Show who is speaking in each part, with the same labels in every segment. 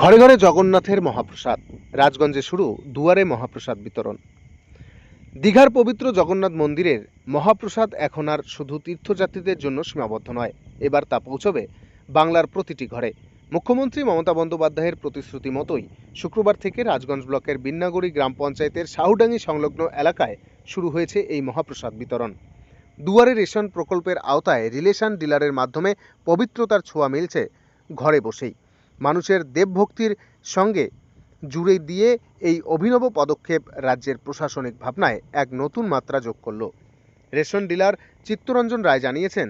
Speaker 1: ঘরে ঘরে জগন্নাথের মহাপ্রসাদ। রাজগঞ্জে শুরু দুয়ারে মহাপ্রসাদ বিতরণ। দীঘার পবিত্র জগন্নাথ মন্দিরের মহাপ্রসাদ এখন আর শুধু তীর্থযাত্রীদের জন্য সীমাবদ্ধ নয়, এবার তা পৌঁছবে বাংলার প্রতিটি ঘরে। মুখ্যমন্ত্রী মমতা বন্দ্যোপাধ্যায়ের প্রতিশ্রুতি মতোই শুক্রবার থেকে রাজগঞ্জ ব্লকের বিন্নাগুড়ি গ্রাম পঞ্চায়েতের শাহুডাঙ্গি সংলগ্ন এলাকায় শুরু হয়েছে এই মহাপ্রসাদ বিতরণ। দুয়ারে রেশন প্রকল্পের আওতায় রিলেশন ডিলারের মাধ্যমে পবিত্রতার ছোঁয়া মিলছে ঘরে বসেই। মানুষের দেবভক্তির সঙ্গে জুড়ে দিয়ে এই অভিনব পদক্ষেপ রাজ্যের প্রশাসনিক ভাবনায় এক নতুন মাত্রা যোগ করল। রেশন ডিলার চিত্তরঞ্জন রায় জানিয়েছেন,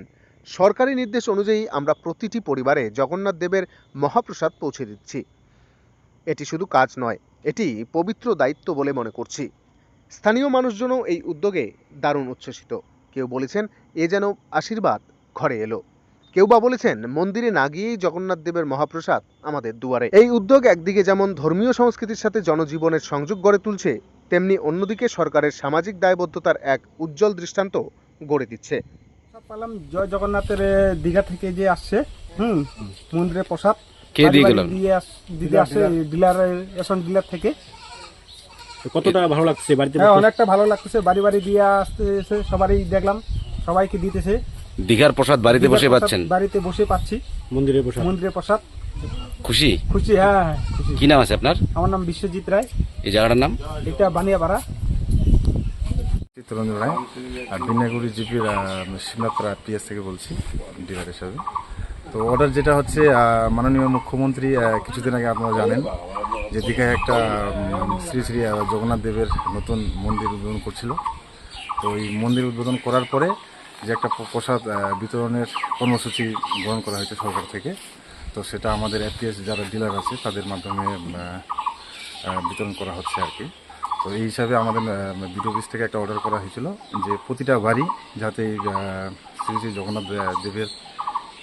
Speaker 1: সরকারি নির্দেশ অনুযায়ী আমরা প্রতিটি পরিবারে জগন্নাথ দেবের মহাপ্রসাদ পৌঁছে দিচ্ছি। এটি শুধু কাজ নয়, এটি পবিত্র দায়িত্ব বলে মনে করছি। স্থানীয় মানুষজনও এই উদ্যোগে দারুণ উচ্ছ্বসিত। কেউ বলেছেন, এ যেন আশীর্বাদ, ঘরে এলো। কেউ বা বলেছেন মন্দিরে না গিয়েই জগন্নাথ দেবের মহাপ্রসাদ আমাদের দুয়ারে। এই উদ্যোগ একদিকে যেমন ধর্মীয় সংস্কৃতির সাথে জনজীবনের সংযোগ গড়ে তুলছে তেমনি অন্যদিকে সরকারের সামাজিক দায়বদ্ধতার এক উজ্জ্বল দৃষ্টান্ত গড়ে দিচ্ছে।
Speaker 2: পেলাম জয় জগন্নাথের দীঘা থেকে যে আসছে হুম মন্দিরের প্রসাদ
Speaker 3: কে দিয়ে গেলেন?
Speaker 2: দিতে আসছে ডিলার রেশন ডিলার থেকে।
Speaker 4: কতটা ভালো লাগছে বাড়িতে?
Speaker 2: হ্যাঁ অনেকটা ভালো লাগতেছে বাড়ি বাড়ি দিয়ে আসতে এসে সবারই দেখলাম সবাইকে দিতেছে।
Speaker 3: দীঘার প্রসাদ বাড়িতে বসে পাচ্ছেন?
Speaker 2: বাড়িতে বসে পাচ্ছি।
Speaker 4: মন্দিরে বসে
Speaker 2: মন্দিরের প্রসাদ।
Speaker 3: খুশি?
Speaker 2: খুশি হ্যাঁ হ্যাঁ খুশি।
Speaker 3: কি নাম আছে আপনার?
Speaker 2: আমার নাম বিশ্বজিৎ রায়।
Speaker 3: এই জায়গাটার নাম?
Speaker 2: এটা বানিয়াপাড়া।
Speaker 5: চিত্তরঞ্জন রায়। আর বিনাগুড়ি জিপির শিবনাথপাড়া পিএস থেকে বলছি ডিলার হিসাবে তো অর্ডার যেটা হচ্ছে মাননীয় মুখ্যমন্ত্রী কিছুদিন আগে আপনারা জানেন যে দীঘায় একটা শ্রী শ্রী জগন্নাথ দেবের নতুন মন্দির উদ্বোধন করছিল। তো এই মন্দির উদ্বোধন করার পরে যে একটা প্রসাদ বিতরণের কর্মসূচি গ্রহণ করা হয়েছে সরকার থেকে। তো সেটা আমাদের এপিএস যারা ডিলার আছে, তাদের মাধ্যমে বিতরণ করা হচ্ছে আর কি। তো এই হিসাবে আমাদের বিডিও অফিস থেকে একটা অর্ডার করা হয়েছিল যে প্রতিটা বাড়ি যাতে শ্রী শ্রী জগন্নাথ দেবের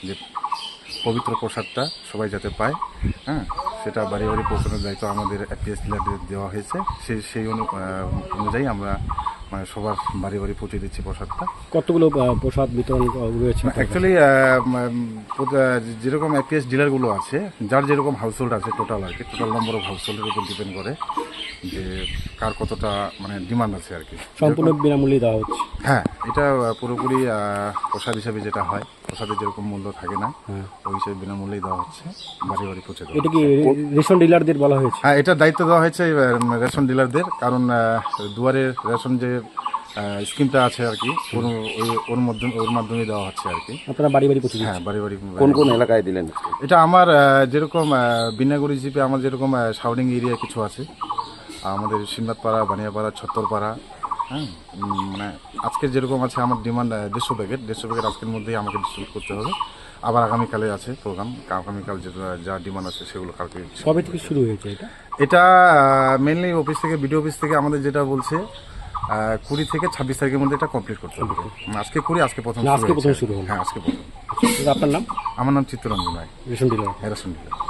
Speaker 5: যে পবিত্র প্রসাদটা সবাই যাতে পায় হ্যাঁ সেটা বাড়ি বাড়ি পৌঁছানোর দায়িত্ব আমাদের এপিএস ডিলারদের দেওয়া হয়েছে। সেই সেই অনু- অনুযায়ী আমরা মানে সবার বাড়ি বাড়ি পৌঁছে দিচ্ছি প্রসাদটা।
Speaker 4: কতগুলো প্রসাদ বিতরণ রয়েছে
Speaker 5: অ্যাকচুয়ালি যেরকম এপিএস ডিলারগুলো আছে যার যেরকম হাউসহোল্ড আছে টোটাল আর কি টোটাল নম্বর অফ হাউসহোল্ডের উপর ডিপেন্ড করে যে কার কতটা মানে ডিমান্ড আছে আর কি।
Speaker 4: সম্পূর্ণ বিনামূল্যে দেওয়া হচ্ছে?
Speaker 5: হ্যাঁ এটা পুরোপুরি প্রসাদ হিসাবে যেটা হয় প্রসাদের যেরকম মূল্য থাকে না
Speaker 4: হ্যাঁ।
Speaker 5: ওই হিসেবে বিনামূল্যেই দেওয়া হচ্ছে বাড়ি বাড়ি পৌঁছে দেওয়া
Speaker 4: এটা কি রেশন ডিলারদের বলা হয়েছে?
Speaker 5: হ্যাঁ এটা দায়িত্ব দেওয়া হয়েছে রেশন ডিলারদের কারণ আহ, দুয়ারের রেশন যে স্কিমটা আছে আর কি। ওর ওই- ওর মাধ্যমে ওর মাধ্যমে দেওয়া হচ্ছে আর কি।
Speaker 4: আপনারা বাড়ি বাড়ি পৌঁছে
Speaker 5: হ্যাঁ বাড়ি বাড়ি
Speaker 3: কোন কোন এলাকায় দিলেন?
Speaker 5: এটা আমার যেরকম বিনাগুড়ি জিপে আমার যেরকম সাউডিং এরিয়া কিছু আছে। আমাদের সিমনাথপাড়া বানিয়াপাড়া ছত্তরপাড়া হ্যাঁ মানে আজকের যেরকম আছে আমার ডিমান্ড দেড়শো প্যাকেট। দেড়শো প্যাকেট আজকের মধ্যেই আমাকে ডিস্ট্রিবিউট করতে হবে। আবার আগামীকালে আছে প্রোগ্রাম আগামীকাল যে যা ডিমান্ড আছে সেগুলো কালকে।
Speaker 4: কবে থেকে শুরু হয়েছে এটা?
Speaker 5: এটা মেনলি অফিস থেকে বিডিও অফিস থেকে আমাদের যেটা বলছে কুড়ি থেকে ছাব্বিশ তারিখের মধ্যে এটা কমপ্লিট করতে হবে। আজকে কুড়ি আজকে প্রথম
Speaker 4: আজকে
Speaker 5: শুরু
Speaker 4: প্রথম শুরু
Speaker 5: হ্যাঁ আজকে প্রথম।
Speaker 4: আপনার নাম?
Speaker 5: আমার নাম Chittaranjan Roy.
Speaker 4: Ration dealer.
Speaker 5: Ration dealer.